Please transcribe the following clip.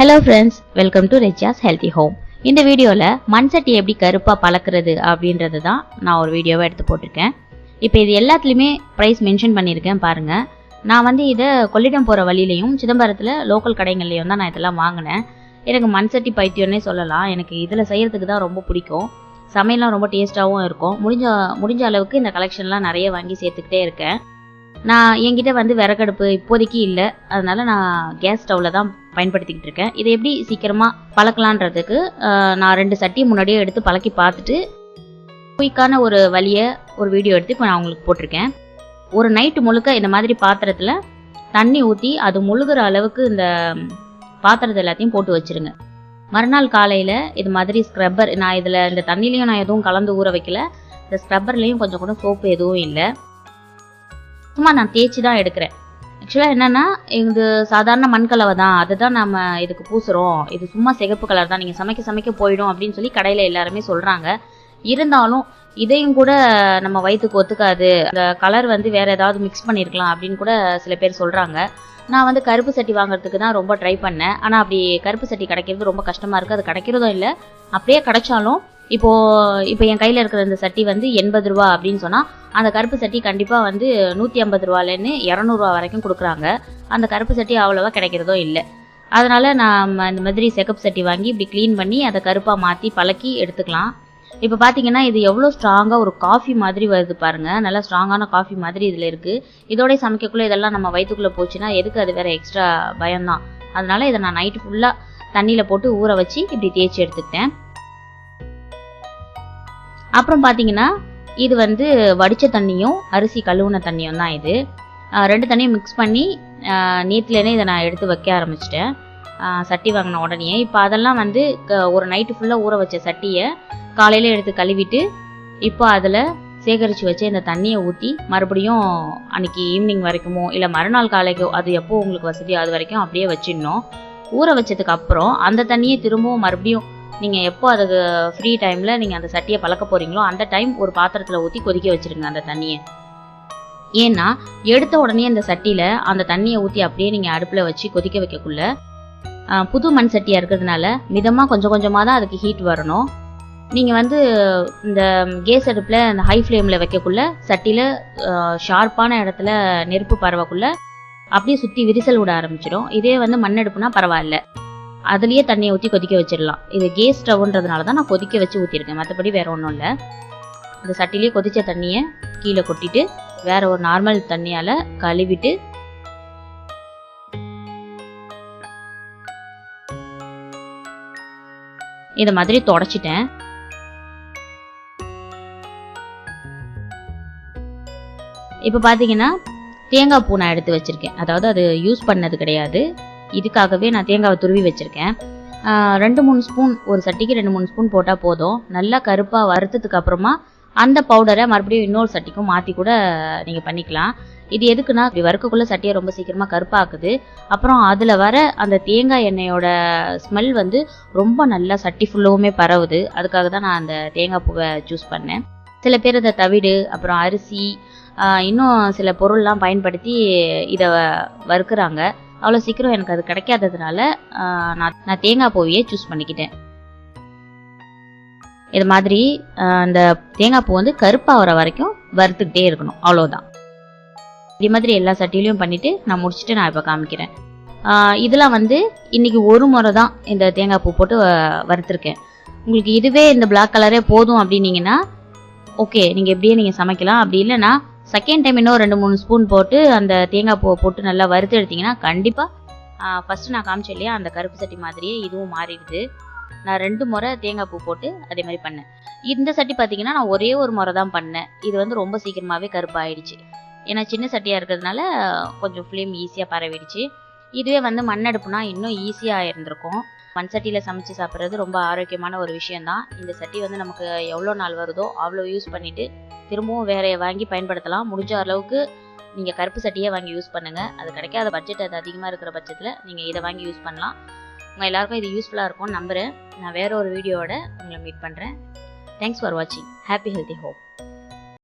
Hello friends welcome to ரெஜாஸ் healthy home இந்த வீடியோவில் மண் சட்டி எப்படி கருப்பாக பழக்கிறது அப்படின்றது தான் நான் ஒரு வீடியோவை எடுத்து போட்டிருக்கேன். இப்போ இது எல்லாத்துலேயுமே ப்ரைஸ் மென்ஷன் பண்ணியிருக்கேன் பாருங்கள் நான் வந்து இதை கொள்ளிடம் போகிற வழியிலையும் சிதம்பரத்தில் லோக்கல் கடைகள்லையும் தான் நான் இதெல்லாம் வாங்கினேன். எனக்கு மண் சட்டி பைத்தியம்னே சொல்லலாம். எனக்கு இதில் செய்கிறதுக்கு தான் ரொம்ப பிடிக்கும். சமையல்லாம் ரொம்ப டேஸ்ட்டாகவும் இருக்கும். முடிஞ்ச முடிஞ்ச அளவுக்கு இந்த கலெக்ஷன்லாம் நிறைய வாங்கி சேர்த்துக்கிட்டே இருக்கேன். நான் என்கிட்ட வந்து விறகடுப்பு இப்போதைக்கு இல்லை. அதனால் நான் கேஸ் ஸ்டவ்வில் தான் பயன்படுத்திக்கிட்டு இருக்கேன். இதை எப்படி சீக்கிரமாக பழக்கலான்றதுக்கு நான் ரெண்டு சட்டி முன்னாடியே எடுத்து பழக்கி பார்த்துட்டு குயிக்கான ஒரு வழியை ஒரு வீடியோ எடுத்து இப்போ நான் உங்களுக்கு போட்டிருக்கேன். ஒரு நைட்டு முழுக்க இந்த மாதிரி பாத்திரத்தில் தண்ணி ஊற்றி அது முழுகிற அளவுக்கு இந்த பாத்திரத்தை எல்லாத்தையும் போட்டு வச்சிருங்க. மறுநாள் காலையில் இது மாதிரி ஸ்க்ரப்பர் நான் இதில் இந்த தண்ணிலையும் நான் எதுவும் கலந்து ஊற வைக்கல. இந்த ஸ்க்ரப்பர்லேயும் கொஞ்சம் கூட சோப்பு எதுவும் இல்லை. சும்மா நான் தேய்ச்சி தான் எடுக்கிறேன். ஆக்சுவலாக என்னென்னா இது சாதாரண மண்கலவை தான். அதை தான் நம்ம இதுக்கு பூசுகிறோம் இது சும்மா சிகப்பு கலர் தான். நீங்கள் சமைக்க சமைக்க போயிடும் அப்படின்னு சொல்லி கடையில் எல்லாருமே சொல்கிறாங்க இருந்தாலும் இதையும் கூட நம்ம வயிற்றுக்கு ஒத்துக்காது. அந்த கலர் வந்து வேறு ஏதாவது மிக்ஸ் பண்ணியிருக்கலாம் அப்படின்னு கூட சில பேர் சொல்கிறாங்க நான் வந்து கருப்பு சட்டி வாங்குறதுக்கு தான் ரொம்ப ட்ரை பண்ணேன். ஆனால் அப்படி கருப்பு சட்டி கிடைக்கிறது ரொம்ப கஷ்டமாக இருக்குது அது கிடைக்கிறதும் இல்லை. அப்படியே கிடைச்சாலும் இப்போது இப்போ என் கையில் இருக்கிற இந்த சட்டி வந்து எண்பது ரூபா அப்படின்னு சொன்னால் அந்த கருப்பு சட்டி கண்டிப்பாக வந்து நூற்றி ஐம்பது ரூபாலேருந்து இரநூறுவா வரைக்கும் கொடுக்குறாங்க. அந்த கருப்பு சட்டி அவ்வளோவா கிடைக்கிறதோ இல்லை. அதனால் நான் இந்த மாதிரி செகப்பு சட்டி வாங்கி இப்படி க்ளீன் பண்ணி அதை கருப்பாக மாற்றி பழக்கி எடுத்துக்கலாம். இப்போ பார்த்தீங்கன்னா இது எவ்வளோ ஸ்ட்ராங்காக ஒரு காஃபி மாதிரி வருது பாருங்கள் நல்லா ஸ்ட்ராங்கான காஃபி மாதிரி இதில் இருக்குது இதோடய சமைக்கக்குள்ளே இதெல்லாம் நம்ம வயிற்றுக்குள்ளே போச்சுன்னா எதுக்கு அது வேறு எக்ஸ்ட்ரா பயம்தான். அதனால் இதை நான் நைட்டு ஃபுல்லாக தண்ணியில் போட்டு ஊற வச்சு இப்படி தேய்ச்சி எடுத்துக்கிட்டேன். அப்புறம் பார்த்தீங்கன்னா இது வந்து வடித்த தண்ணியும் அரிசி கழுவுன தண்ணியும் தான் இது. ரெண்டு தண்ணியும் மிக்ஸ் பண்ணி நேற்றுலேனே இதை நான் எடுத்து வைக்க ஆரம்பிச்சிட்டேன். சட்டி வாங்கின உடனே இப்போ அதெல்லாம் வந்து க- ஒரு நைட்டு ஃபுல்லாக ஊற வச்ச சட்டியை காலையில் எடுத்து கழுவிட்டு இப்போ அதில் சேகரித்து வச்சு இந்த தண்ணியை ஊற்றி மறுபடியும் அன்னைக்கு ஈவினிங் வரைக்குமோ இல்லை மறுநாள் காலைக்கோ அது எப்போ உங்களுக்கு வசதியோ அது வரைக்கும் அப்படியே வச்சிடணும். ஊற வச்சதுக்கு அப்புறம் அந்த தண்ணியை திரும்பவும் மறுபடியும் நீங்கள் எப்போ அதுக்கு ஃப்ரீ டைமில் நீங்கள் அந்த சட்டியை பழக்க போகிறீங்களோ அந்த டைம் ஒரு பாத்திரத்தில் ஊற்றி கொதிக்க வச்சிருங்க அந்த தண்ணியை. ஏன்னா எடுத்த உடனே அந்த சட்டியில் அந்த தண்ணியை ஊற்றி அப்படியே நீங்கள் அடுப்பில் வச்சு கொதிக்க வைக்கக்குள்ள புது மண் சட்டியாக இருக்கிறதுனால மிதமாக கொஞ்சம் கொஞ்சமாக தான் அதுக்கு ஹீட் வரணும். நீங்கள் வந்து இந்த கேஸ் அடுப்பில் அந்த ஹை ஃப்ளேமில் வைக்கக்குள்ள சட்டியில் ஷார்ப்பான இடத்துல நெருப்பு பரவக்குள்ள அப்படியே சுற்றி விரிசல் விட ஆரம்பிச்சிடும். இதே வந்து மண் அடுப்புனா பரவாயில்ல. அதுலேயே தண்ணியை ஊற்றி கொதிக்க வச்சிடலாம். இது கேஸ் ஸ்டவ்ன்றதுனால தான் நான் கொதிக்க வச்சு ஊற்றிருக்கேன் மற்றபடி வேறு ஒன்றும் இல்லை. இந்த சட்டிலேயே கொதித்த தண்ணியை கீழே கொட்டிட்டு வேற ஒரு நார்மல் தண்ணியால் கழுவிட்டு இதை மாதிரி தொடச்சிட்டேன். இப்போ பார்த்தீங்கன்னா தேங்காய் பூ நான் எடுத்து வச்சிருக்கேன். அதாவது அது யூஸ் பண்ணது கிடையாது. இதுக்காகவே நான் தேங்காவை துருவி வச்சுருக்கேன். ரெண்டு மூணு ஸ்பூன் ஒரு சட்டிக்கு ரெண்டு மூணு ஸ்பூன் போட்டால் போதும். நல்லா கருப்பாக வறுத்ததுக்கு அப்புறமா அந்த பவுடரை மறுபடியும் இன்னொரு சட்டிக்கும் மாற்றி கூட நீங்கள் பண்ணிக்கலாம். இது எதுக்குன்னா இப்படி வறுக்கக்குள்ள சட்டியை ரொம்ப சீக்கிரமாக கருப்பாக்குது. அப்புறம் அதில் வர அந்த தேங்காய் எண்ணெயோட ஸ்மெல் வந்து ரொம்ப நல்லா சட்டி ஃபுல்லவுமே பரவுது. அதுக்காக தான் நான் அந்த தேங்காய் பூவை சூஸ் பண்ணேன். சில பேர் அதை தவிடு அப்புறம் அரிசி இன்னும் சில பொருள்லாம் பயன்படுத்தி இதை வறுக்கிறாங்க. அவ்வளோ சீக்கிரம் எனக்கு அது கிடைக்காததுனால நான் நான் தேங்காய் பூவையே சூஸ் பண்ணிக்கிட்டேன். இது மாதிரி ஆஹ் அந்த தேங்காய் பூ வந்து கருப்பாகிற வரைக்கும் வறுத்துக்கிட்டே இருக்கணும். அவ்வளோதான். இதே மாதிரி எல்லா சட்டிலையும் பண்ணிட்டு நான் முடிச்சுட்டு நான் இப்போ காமிக்கிறேன். ஆஹ் இதெல்லாம் வந்து இன்னைக்கு ஒரு முறை தான் இந்த தேங்காய் பூ போட்டு வறுத்துருக்கேன் வறுத்திருக்கேன். உங்களுக்கு இதுவே இந்த பிளாக் கலரே போதும் அப்படின்னீங்கன்னா ஓகே நீங்கள் எப்படியே நீங்கள் சமைக்கலாம். அப்படி இல்லைன்னா செகண்ட் டைம் இன்னும் ரெண்டு மூணு ஸ்பூன் போட்டு அந்த தேங்காய் பூவை போட்டு நல்லா வறுத்து எடுத்தீங்கன்னா கண்டிப்பாக ஃபஸ்ட்டு நான் காமிச்சேன் இல்லையா அந்த கருப்பு சட்டி மாதிரியே இதுவும் மாறிடுது. நான் ரெண்டு முறை தேங்காய் பூ போட்டு அதே மாதிரி பண்ணேன். இந்த சட்டி பார்த்தீங்கன்னா நான் ஒரே ஒரு முறை தான் பண்ணேன். இது வந்து ரொம்ப சீக்கிரமாகவே கருப்பாயிடுச்சு. ஏன்னா சின்ன சட்டியாக இருக்கிறதுனால கொஞ்சம் ஃப்ளேம் ஈஸியாக பரவிடுச்சு. இதுவே வந்து மண் அடுப்புனா இன்னும் ஈஸியாக இருந்திருக்கும். மண் சட்டியில் சமைச்சு சாப்பிட்றது ரொம்ப ஆரோக்கியமான ஒரு விஷயம்தான். இந்த சட்டி வந்து நமக்கு எவ்வளோ நாள் வருதோ அவ்வளோ யூஸ் பண்ணிவிட்டு திரும்பவும் வேறையை வாங்கி பயன்படுத்தலாம். முடிஞ்ச அளவுக்கு நீங்கள் கருப்பு சட்டியே வாங்கி யூஸ் பண்ணுங்கள் அது கிடைக்காத பட்ஜெட் அது அதிகமாக இருக்கிற பட்சத்தில் நீங்கள் இதை வாங்கி யூஸ் பண்ணலாம். உங்கள் எல்லாருக்கும் இது யூஸ்ஃபுல்லாக இருக்கும்னு நம்புகிறேன் நான் வேற ஒரு வீடியோவோட உங்களை மீட் பண்ணுறேன் தேங்க்ஸ் ஃபார் வாட்சிங் ஹாப்பி ஹெல்த்தி ஹோப்